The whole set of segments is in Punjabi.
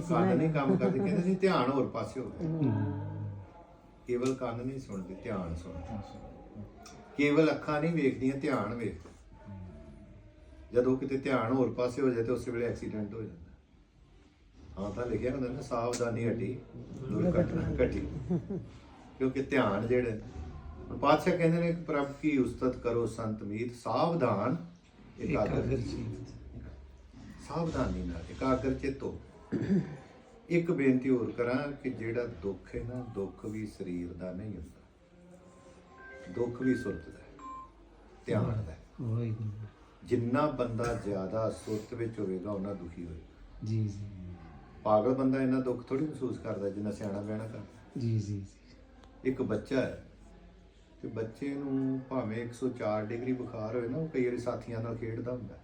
ਕੰਨ ਨਹੀਂ ਕੰਮ ਕਰਦੇ ਕਹਿੰਦੇ ਸੀ ਧਿਆਨ ਹੋਰ ਪਾਸੇ ਹੋ ਗਿਆ ਕੇਵਲ ਕੰਨ ਨਹੀਂ ਸੁਣਦੇ ਧਿਆਨ ਸੁਣਦੇ। ਕੇਵਲ ਅੱਖਾਂ ਨਹੀਂ ਵੇਖਦੀਆਂ ਧਿਆਨ ਵੇਖ ਜਦੋਂ ਕਿਤੇ ਧਿਆਨ ਹੋਰ ਪਾਸੇ ਹੋ ਜਾਏ ਤੇ ਉਸੇ ਵੇਲੇ ਐਕਸੀਡੈਂਟ ਹੋ ਜਾਂਦਾ। ਹਾਂ ਤਾਂ ਲਿਖਿਆ ਹੁੰਦਾ ਨਾ ਸਾਵਧਾਨੀ ਹਟੀ ਦੁਰਘਟਨਾ ਘਟੀ। ਕਿਉਂਕਿ ਧਿਆਨ ਜਿਹੜੇ ਪਾਤਸ਼ਾਹ ਕਹਿੰਦੇ ਨੇ ਪ੍ਰਭ ਕੀ ਉਸਤਤ ਕਰੋ ਸੰਤ ਮੀਤ ਸਾਵਧਾਨ ਇਕਾਗਰ ਸਾਵਧਾਨੀ ਨਾਲ ਇਕਾਗਰ ਚਿੱਤੋ। ਇੱਕ ਬੇਨਤੀ ਹੋਰ ਕਰਾਂ ਕਿ ਜਿਹੜਾ ਦੁੱਖ ਹੈ ਨਾ ਦੁੱਖ ਵੀ ਸਰੀਰ ਦਾ ਨਹੀਂ ਹੁੰਦਾ। ਦੁੱਖ ਵੀ ਸੁਰਤ ਦਾ ਹੈ, ਧਿਆਨ ਦਾ ਜਿੰਨਾ ਬੰਦਾ ਜ਼ਿਆਦਾ ਸੁਰਤ ਵਿੱਚ ਹੋਵੇਗਾ ਉਹਨਾਂ ਦੁਖੀ ਹੋਏਗਾ। ਜੀ ਜੀ। ਪਾਗਲ ਬੰਦਾ ਇੰਨਾ ਦੁੱਖ ਥੋੜੀ ਮਹਿਸੂਸ ਕਰਦਾ ਜਿੰਨਾ ਸਿਆਣਾ ਬਿਆਣਾ ਕਰਦਾ। ਜੀ ਜੀ ਇੱਕ ਬੱਚਾ ਹੈ ਤੇ ਬੱਚੇ ਨੂੰ ਭਾਵੇਂ 104 ਡਿਗਰੀ ਬੁਖਾਰ ਹੋਵੇ ਨਾ ਉਹ ਕਈ ਵਾਰੀ ਸਾਥੀਆਂ ਨਾਲ ਖੇਡਦਾ ਹੁੰਦਾ।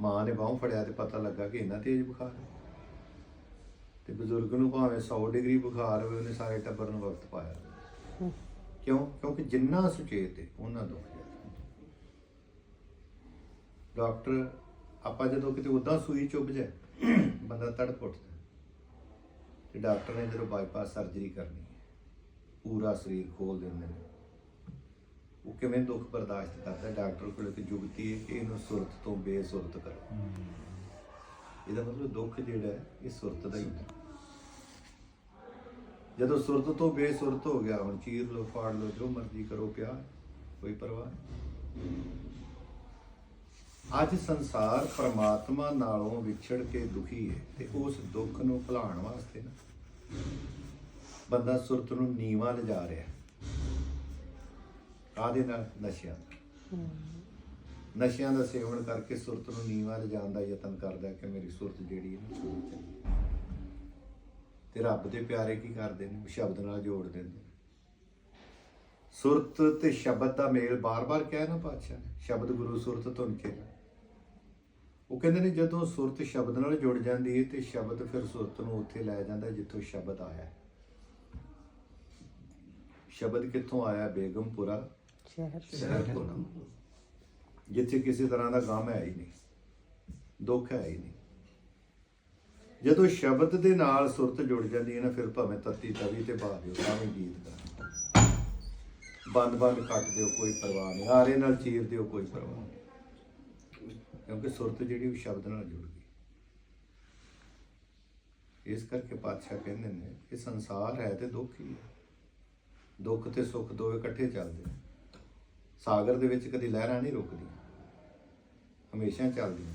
ਮਾਂ ਨੇ ਬਾਹੋਂ ਫੜਿਆ ਤੇ ਪਤਾ ਲੱਗਾ ਕਿ ਇੰਨਾ ਤੇਜ਼ ਬੁਖਾਰ ਹੈ। ਤੇ ਬਜ਼ੁਰਗ ਨੂੰ ਭਾਵੇਂ 100 ਡਿਗਰੀ ਬੁਖਾਰ ਹੋਵੇ ਉਹਨੇ ਸਾਰੇ ਟੱਬਰ ਨੂੰ ਵਕਤ ਪਾਇਆ ਕਿਉਂ? ਕਿਉਂਕਿ ਜਿੰਨਾ ਸੁਚੇਤ ਹੈ ਉਹਨਾਂ ਦੁੱਖ ਡਾਕਟਰ ਆਪਾਂ ਜਦੋਂ ਕਿਤੇ ਉਦਾਂ ਸੂਈ ਚੁੱਭ ਜਾਏ ਬੰਦਾ ਤੜਪ ਉੱਠਦਾ ਤੇ ਡਾਕਟਰ ਨੇ ਜਦੋਂ ਬਾਈਪਾਸ ਸਰਜਰੀ ਕਰਨੀ ਹੈ ਪੂਰਾ ਸਰੀਰ ਖੋਲ ਦਿੰਦੇ ਨੇ। ਉਹ ਕਿਵੇਂ ਦੁੱਖ ਬਰਦਾਸ਼ਤ ਕਰਦਾ ਡਾਕਟਰ ਕੋਲ ਇੱਕ ਜੁਗਤੀ ਹੈ ਕਿ ਇਹਨੂੰ ਸੁਰਤ ਤੋਂ ਬੇਸੁਰਤ ਕਰੋ। ਇਹਦਾ ਮਤਲਬ ਦੁੱਖ ਜਿਹੜਾ ਹੈ, ਇਹ ਸੁਰਤ ਦਾ ਹੀ ਹੈ। ਜਦੋਂ ਸੁਰਤ ਤੋਂ ਬੇਸੁਰਤ ਹੋ ਗਿਆ, ਹੁਣ ਚੀਰ ਲੋ ਫਾੜ ਲੋ ਜੋ ਮਰਜ਼ੀ ਕਰੋ ਪਿਆ ਕੋਈ ਪਰਵਾਹ ਨਹੀਂ। ਅੱਜ ਸੰਸਾਰ ਪਰਮਾਤਮਾ ਨਾਲੋਂ ਵਿਛੜ ਕੇ ਦੁਖੀ ਹੈ ਤੇ ਉਸ ਦੁੱਖ ਨੂੰ ਭੁਲਾਉਣ ਵਾਸਤੇ ਨਾ ਬੰਦਾ ਸੁਰਤ ਨੂੰ ਨੀਵਾ ਲਿਜਾ ਰਿਹਾ ਕਾਦੇ ਨਾਲ? ਨਸ਼ਿਆਂ ਨਾਲ। ਨਸ਼ਿਆਂ ਦਾ ਸੇਵਨ ਕਰਕੇ ਸੁਰਤ ਨੂੰ ਨੀਵਾ ਲਿਜਾਣ ਦਾ ਯਤਨ ਕਰਦਾ ਕਿ ਮੇਰੀ ਸੁਰਤ ਜਿਹੜੀ ਹੈ ਤੇ ਰੱਬ ਦੇ ਪਿਆਰੇ ਕੀ ਕਰਦੇ ਨੇ? ਸ਼ਬਦ ਨਾਲ ਜੋੜ ਦਿੰਦੇ ਸੁਰਤ ਤੇ ਸ਼ਬਦ ਦਾ ਮੇਲ ਬਾਰ-ਬਾਰ ਕਿਹਾ ਨਾ ਪਾਤਸ਼ਾਹ ਨੇ। ਸ਼ਬਦ ਗੁਰੂ ਸੁਰਤ ਧੁਨ ਕੇ ਉਹ ਕਹਿੰਦੇ ਨੇ ਜਦੋਂ ਸੁਰਤ ਸ਼ਬਦ ਨਾਲ ਜੁੜ ਜਾਂਦੀ ਹੈ ਤੇ ਸ਼ਬਦ ਫਿਰ ਸੁਰਤ ਨੂੰ ਉੱਥੇ ਲੈ ਜਾਂਦਾ ਜਿੱਥੋਂ ਸ਼ਬਦ ਆਇਆ। ਸ਼ਬਦ ਕਿੱਥੋਂ ਆਇਆ? ਬੇਗਮਪੁਰਾ ਸ਼ਹਿਰ ਸ਼ਹਿਰ ਤੋਂ। ਜਿੱਥੇ ਕਿਸੇ ਤਰ੍ਹਾਂ ਦਾ ਗਮ ਹੈ ਹੀ ਨਹੀਂ, ਦੁੱਖ ਹੈ ਹੀ ਨਹੀਂ। ਜਦੋਂ ਸ਼ਬਦ ਦੇ ਨਾਲ ਸੁਰਤ ਜੁੜ ਜਾਂਦੀ ਹੈ ਨਾ, ਫਿਰ ਭਾਵੇਂ ਤਤੀ ਤਵੀ ਤੇ ਪਾ ਦਿਓ ਤਾਂ ਗੀਤ ਦਾ ਬੰਦ ਬੰਦ ਕੱਟ ਦਿਓ, ਕੋਈ ਪਰਵਾਹ ਨਹੀਂ। ਆਰੇ ਨਾਲ ਚੀਰ ਦਿਓ, ਕੋਈ ਪਰਵਾਹ ਨਹੀਂ। ਕਿਉਂਕਿ ਸੁਰਤ ਜਿਹੜੀ ਉਹ ਸ਼ਬਦ ਨਾਲ ਜੁੜ ਗਈ। ਇਸ ਕਰਕੇ ਪਾਤਸ਼ਾਹ ਕਹਿੰਦੇ ਨੇ ਕਿ ਸੰਸਾਰ ਹੈ ਤੇ ਦੁੱਖ ਹੀ ਹੈ। ਦੁੱਖ ਤੇ ਸੁੱਖ ਦੋਵੇਂ ਇਕੱਠੇ ਚੱਲਦੇ ਨੇ। ਸਾਗਰ ਦੇ ਵਿੱਚ ਕਦੀ ਲਹਿਰਾਂ ਨਹੀਂ ਰੁਕਦੀਆਂ। ਹਮੇਸ਼ਾ ਚੱਲਦੀਆਂ।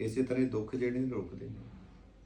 ਇਸੇ ਤਰ੍ਹਾਂ ਹੀ ਦੁੱਖ ਜਿਹੜੇ ਨੇ ਰੁਕਦੇ ਨੇ।